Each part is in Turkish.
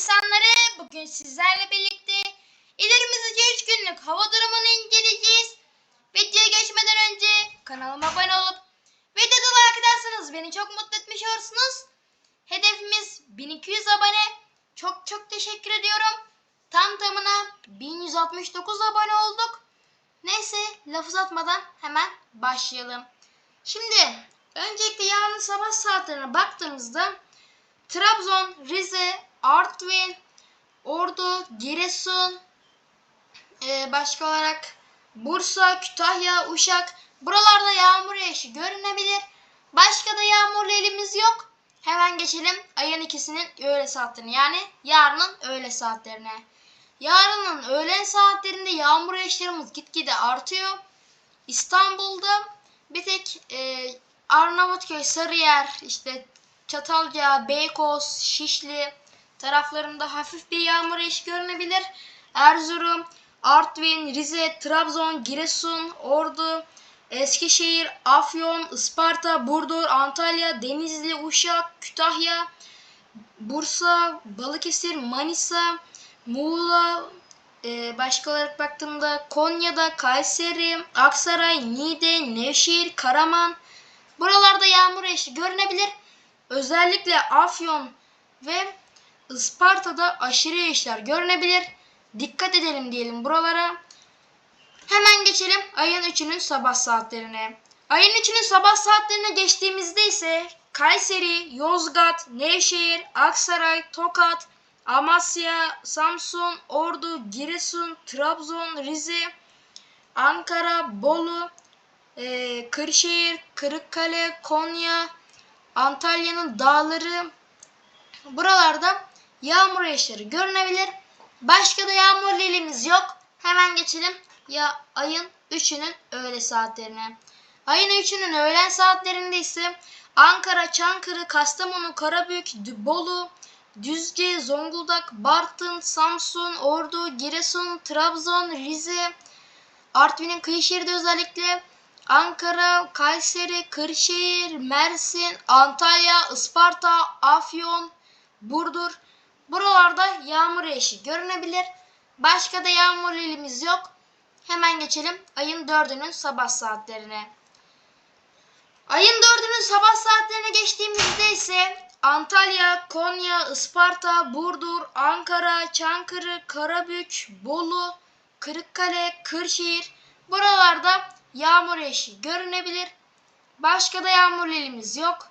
insanları. Bugün sizlerle birlikte ilerimizdeki 3 günlük hava durumunu inceleyeceğiz. Videoya geçmeden önce kanalıma abone olup videoda like ederseniz beni çok mutlu etmiş olursunuz. Hedefimiz 1200 abone. Çok çok teşekkür ediyorum. Tam tamına 1169 abone olduk. Neyse laf uzatmadan hemen başlayalım. Şimdi öncelikle yarın sabah saatlerine baktığımızda Trabzon, Rize, Artvin, Ordu, Giresun, e, başka olarak Bursa, Kütahya, Uşak buralarda yağmur yağışı görünebilir. Başka da yağmurlu elimiz yok. Hemen geçelim ayın ikisinin öğle saatlerine yani yarının öğle saatlerine. Yarının öğlen saatlerinde yağmur yağışlarımız gitgide artıyor. İstanbul'da bir tek e, Arnavutköy, Sarıyer, işte Çatalca, Beykoz, Şişli taraflarında hafif bir yağmur eşi görünebilir. Erzurum, Artvin, Rize, Trabzon, Giresun, Ordu, Eskişehir, Afyon, Isparta, Burdur, Antalya, Denizli, Uşak, Kütahya, Bursa, Balıkesir, Manisa, Muğla, e, başka olarak baktığımda Konya'da, Kayseri, Aksaray, Niğde, Nevşehir, Karaman buralarda yağmur eşi görünebilir. Özellikle Afyon ve Isparta'da aşırı yağışlar görünebilir. Dikkat edelim diyelim buralara. Hemen geçelim ayın 3'ünün sabah saatlerine. Ayın 3'ünün sabah saatlerine geçtiğimizde ise Kayseri, Yozgat, Nevşehir, Aksaray, Tokat, Amasya, Samsun, Ordu, Giresun, Trabzon, Rize, Ankara, Bolu, e, Kırşehir, Kırıkkale, Konya, Antalya'nın dağları buralarda yağmur yağışları görünebilir. Başka da yağmurlu ilimiz yok. Hemen geçelim ya ayın 3'ünün öğle saatlerine. Ayın 3'ünün öğlen saatlerinde ise Ankara, Çankırı, Kastamonu, Karabük, Bolu, Düzce, Zonguldak, Bartın, Samsun, Ordu, Giresun, Trabzon, Rize, Artvin'in kıyı şeridi özellikle Ankara, Kayseri, Kırşehir, Mersin, Antalya, Isparta, Afyon, Burdur. Buralarda yağmur yağışı görünebilir. Başka da yağmurlu ilimiz yok. Hemen geçelim ayın dördünün sabah saatlerine. Ayın dördünün sabah saatlerine geçtiğimizde ise Antalya, Konya, Isparta, Burdur, Ankara, Çankırı, Karabük, Bolu, Kırıkkale, Kırşehir buralarda yağmur yağışı görünebilir. Başka da yağmurlu ilimiz yok.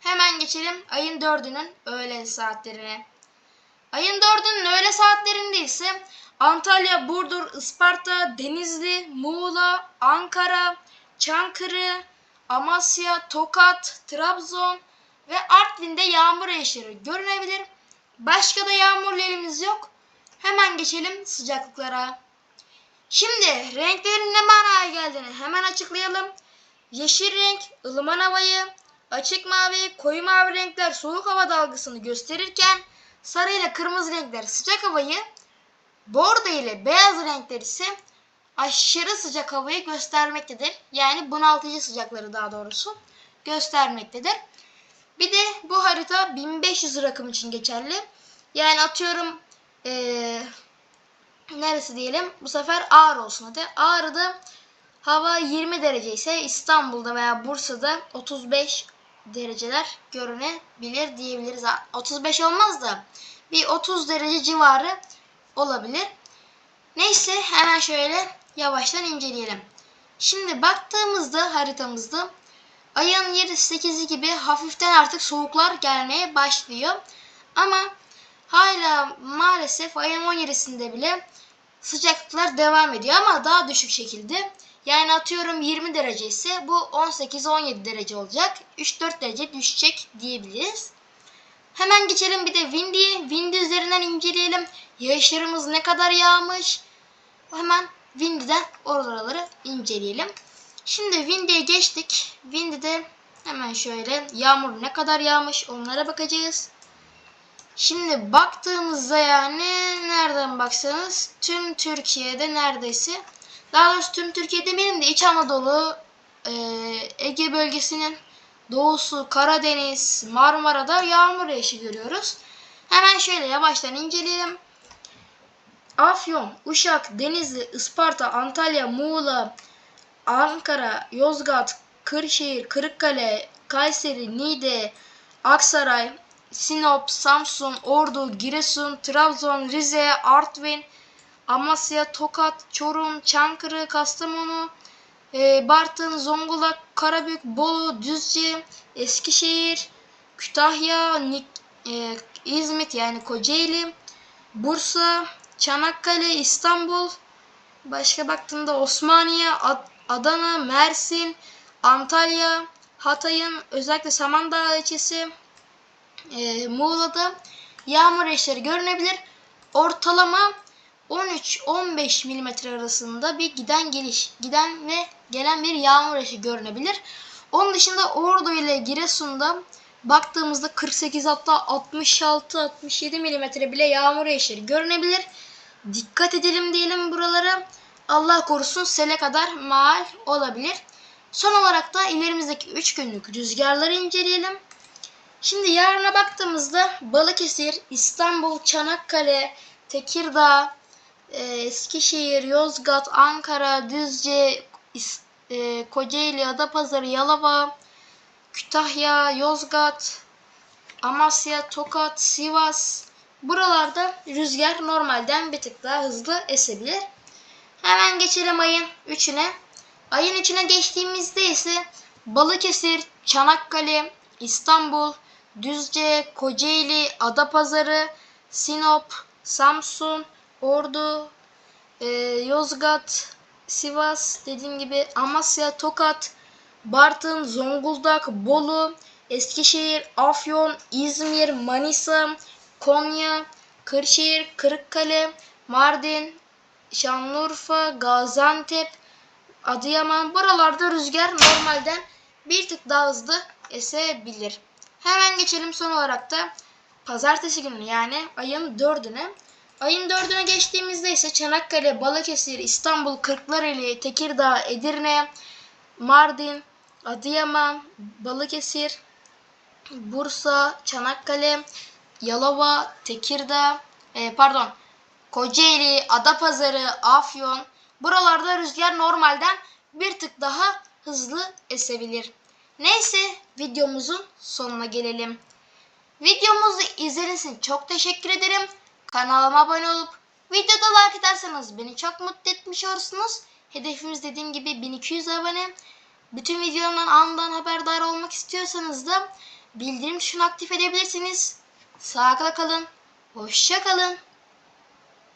Hemen geçelim ayın dördünün öğle saatlerine. Ayın dördünün öğle saatlerinde ise Antalya, Burdur, Isparta, Denizli, Muğla, Ankara, Çankırı, Amasya, Tokat, Trabzon ve Artvin'de yağmur yağışları görünebilir. Başka da yağmurlu elimiz yok. Hemen geçelim sıcaklıklara. Şimdi renklerin ne manaya geldiğini hemen açıklayalım. Yeşil renk ılıman havayı, açık mavi, koyu mavi renkler soğuk hava dalgasını gösterirken sarı ile kırmızı renkler sıcak havayı, bordo ile beyaz renkler ise aşırı sıcak havayı göstermektedir. Yani bunaltıcı sıcakları daha doğrusu göstermektedir. Bir de bu harita 1500 rakım için geçerli. Yani atıyorum eee, neresi diyelim bu sefer Ağrı olsun hadi. Ağrı'da hava 20 derece ise İstanbul'da veya Bursa'da 35 dereceler görünebilir diyebiliriz. Ha, 35 olmaz da bir 30 derece civarı olabilir. Neyse hemen şöyle yavaştan inceleyelim. Şimdi baktığımızda haritamızda ayın 7-8'i gibi hafiften artık soğuklar gelmeye başlıyor. Ama hala maalesef ayın 17'sinde bile sıcaklıklar devam ediyor ama daha düşük şekilde. Yani atıyorum 20 derece ise bu 18-17 derece olacak. 3-4 derece düşecek diyebiliriz. Hemen geçelim bir de Windy'ye. Windy üzerinden inceleyelim. Yağışlarımız ne kadar yağmış. Hemen Windy'den oraları inceleyelim. Şimdi Windy'ye geçtik. Windy'de hemen şöyle yağmur ne kadar yağmış onlara bakacağız. Şimdi baktığımızda yani nereden baksanız tüm Türkiye'de neredeyse daha doğrusu tüm Türkiye demeyelim de İç Anadolu, e, Ege bölgesinin doğusu, Karadeniz, Marmara'da yağmur yağışı görüyoruz. Hemen şöyle yavaştan inceleyelim. Afyon, Uşak, Denizli, Isparta, Antalya, Muğla, Ankara, Yozgat, Kırşehir, Kırıkkale, Kayseri, Niğde, Aksaray, Sinop, Samsun, Ordu, Giresun, Trabzon, Rize, Artvin, Amasya, Tokat, Çorum, Çankırı, Kastamonu, e, Bartın, Zonguldak, Karabük, Bolu, Düzce, Eskişehir, Kütahya, Nik, e, İzmit yani Kocaeli, Bursa, Çanakkale, İstanbul, başka baktığımda Osmaniye, Ad- Adana, Mersin, Antalya, Hatay'ın özellikle Samandağ ilçesi, e, Muğla'da yağmur eşleri görünebilir. Ortalama 13-15 mm arasında bir giden geliş, giden ve gelen bir yağmur eşi görünebilir. Onun dışında Ordu ile Giresun'da baktığımızda 48 hatta 66-67 mm bile yağmur eşleri görünebilir. Dikkat edelim diyelim buralara. Allah korusun sele kadar mal olabilir. Son olarak da ilerimizdeki 3 günlük rüzgarları inceleyelim. Şimdi yarına baktığımızda Balıkesir, İstanbul, Çanakkale, Tekirdağ, Eskişehir, Yozgat, Ankara, Düzce, e, Kocaeli, Adapazarı, Yalova, Kütahya, Yozgat, Amasya, Tokat, Sivas. Buralarda rüzgar normalden bir tık daha hızlı esebilir. Hemen geçelim ayın 3'üne. Ayın 3'üne geçtiğimizde ise Balıkesir, Çanakkale, İstanbul, Düzce, Kocaeli, Adapazarı, Sinop, Samsun, Ordu, e, Yozgat, Sivas, dediğim gibi Amasya, Tokat, Bartın, Zonguldak, Bolu, Eskişehir, Afyon, İzmir, Manisa, Konya, Kırşehir, Kırıkkale, Mardin, Şanlıurfa, Gaziantep, Adıyaman buralarda rüzgar normalden bir tık daha hızlı esebilir. Hemen geçelim son olarak da pazartesi günü yani ayın dördüne. Ayın dördüne geçtiğimizde ise Çanakkale, Balıkesir, İstanbul, Kırklareli, Tekirdağ, Edirne, Mardin, Adıyaman, Balıkesir, Bursa, Çanakkale, Yalova, Tekirdağ, e, pardon, Kocaeli, Adapazarı, Afyon. Buralarda rüzgar normalden bir tık daha hızlı esebilir. Neyse videomuzun sonuna gelelim. Videomuzu izlediğiniz için çok teşekkür ederim. Kanalıma abone olup videoda like ederseniz beni çok mutlu etmiş olursunuz. Hedefimiz dediğim gibi 1200 abone. Bütün videolarımdan anından haberdar olmak istiyorsanız da bildirim tuşunu aktif edebilirsiniz. Sağlıkla kalın. Hoşça kalın.